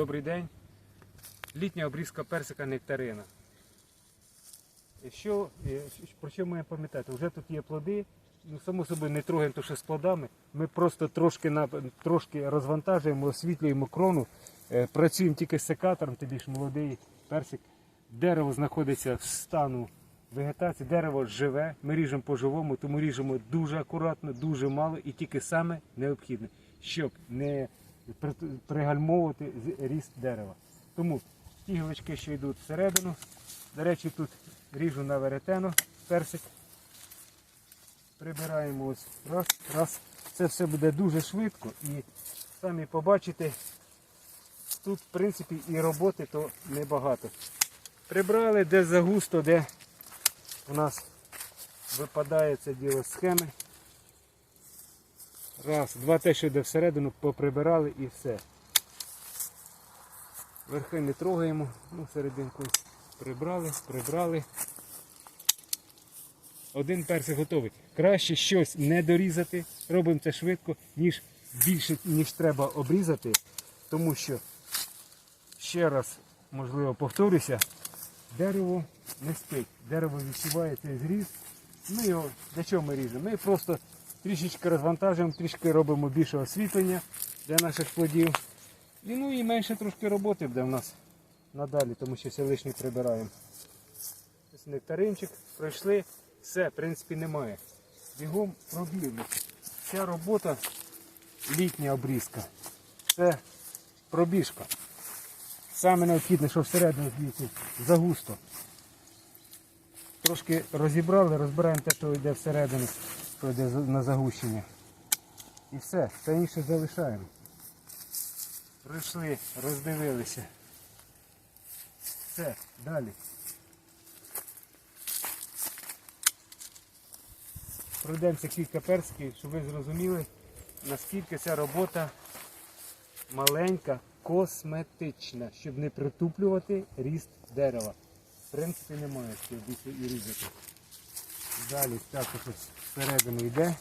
Добрий день. Літня обрізка персика нектарина. Що, про що має пам'ятати? Вже тут є плоди. Ну, само собою не трогаємо то, що з плодами. Ми просто трошки, на, трошки розвантажуємо, освітлюємо крону. Е, Працюємо тільки з секатором, тобі ж молодий персик. Дерево знаходиться в стану вегетації, дерево живе, ми ріжемо по-живому, тому ріжемо дуже акуратно, дуже мало і тільки саме необхідне, щоб не пригальмовувати ріст дерева. Тому ті гілочки, що йдуть всередину, до речі, тут ріжу на веретено персик. Прибираємо ось раз, раз. Це все буде дуже швидко і самі побачите, тут в принципі і роботи то небагато. Прибрали де загусто, де у нас випадає це діло схеми. Раз, два те, що йде всередину, поприбирали і все. Верхи не трогаємо, ну серединку прибрали, прибрали. Один персик готовий. Краще щось не дорізати, робимо це швидко, ніж більше, ніж треба обрізати, тому що, ще раз, можливо, повторюся, дерево не спить. Дерево відчуває цей зріз. Ми його для чого ми ріжемо? Ми просто трішечки розвантажуємо, трішки робимо більше освітлення для наших плодів. І, ну і менше трошки роботи буде в нас надалі, тому що все лишнє прибираємо. Ось нектаринчик, пройшли, все, в принципі, немає. Бігом пробігли. Ця робота літня обрізка. Це пробіжка. Саме необхідне, що всередину звідси загусто. Трошки розібрали, розбираємо те, що йде всередину, що йде за- на загущення. І все, все інше залишаємо. Прийшли, роздивилися. Все, далі. Пройдемося кілька персиків, щоб ви зрозуміли, наскільки ця робота маленька, косметична, щоб не притуплювати ріст дерева. В принципі, немає що більше і різати. Далі також ось всередину йде.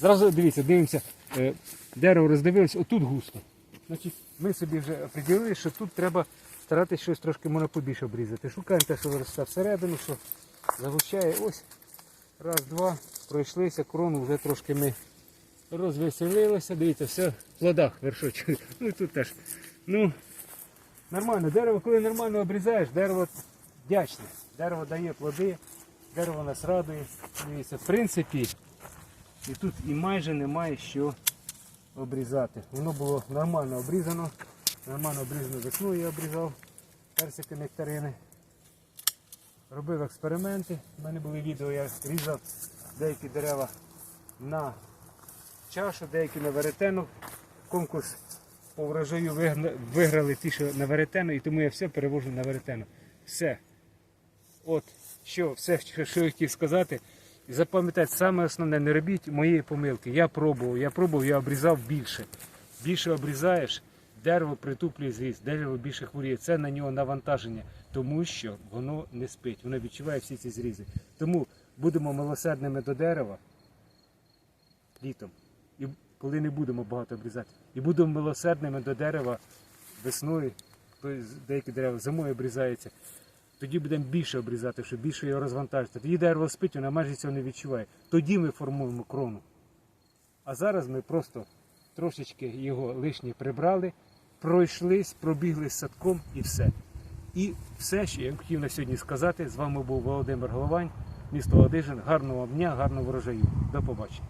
Зразу дивіться, дивимося, е, дерево роздивилось, отут густо. Значить, ми собі вже определили, що тут треба старатися щось трошки можна обрізати. Шукаємо те, що росте всередину, що загущає. Ось. Раз, два, пройшлися, крону вже трошки ми розвеселилися. Дивіться, все в плодах вершочок. Ну і тут теж. Ну, нормально. Дерево, коли нормально обрізаєш, дерево вдячне. Дерево дає плоди, дерево нас радує. Дивіться, в принципі, і тут і майже немає що обрізати. Воно було нормально обрізано. Нормально обрізано весною я обрізав персики нектарини. Робив експерименти. У мене були відео, я різав деякі дерева на чашу, деякі на веретену. Конкурс по врожаю виграли ті, що на веретену, і тому я все перевожу на веретену. Все. От що, все, що, я хотів сказати. І запам'ятайте, саме основне, не робіть моєї помилки. Я пробував, я пробував, я обрізав більше. Більше обрізаєш, дерево притуплює зріст, дерево більше хворіє. Це на нього навантаження, тому що воно не спить, воно відчуває всі ці зрізи. Тому будемо милосердними до дерева літом, і коли не будемо багато обрізати. І будемо милосердними до дерева весною, деякі дерева зимою обрізаються. Тоді будемо більше обрізати, щоб більше його розвантажити. Тоді дерево спить, воно майже цього не відчуває. Тоді ми формуємо крону. А зараз ми просто трошечки його лишнє прибрали, пройшлись, пробігли з садком і все. І все, що я хотів на сьогодні сказати. З вами був Володимир Головань, місто Ладижин. Гарного дня, гарного врожаю. До побачення.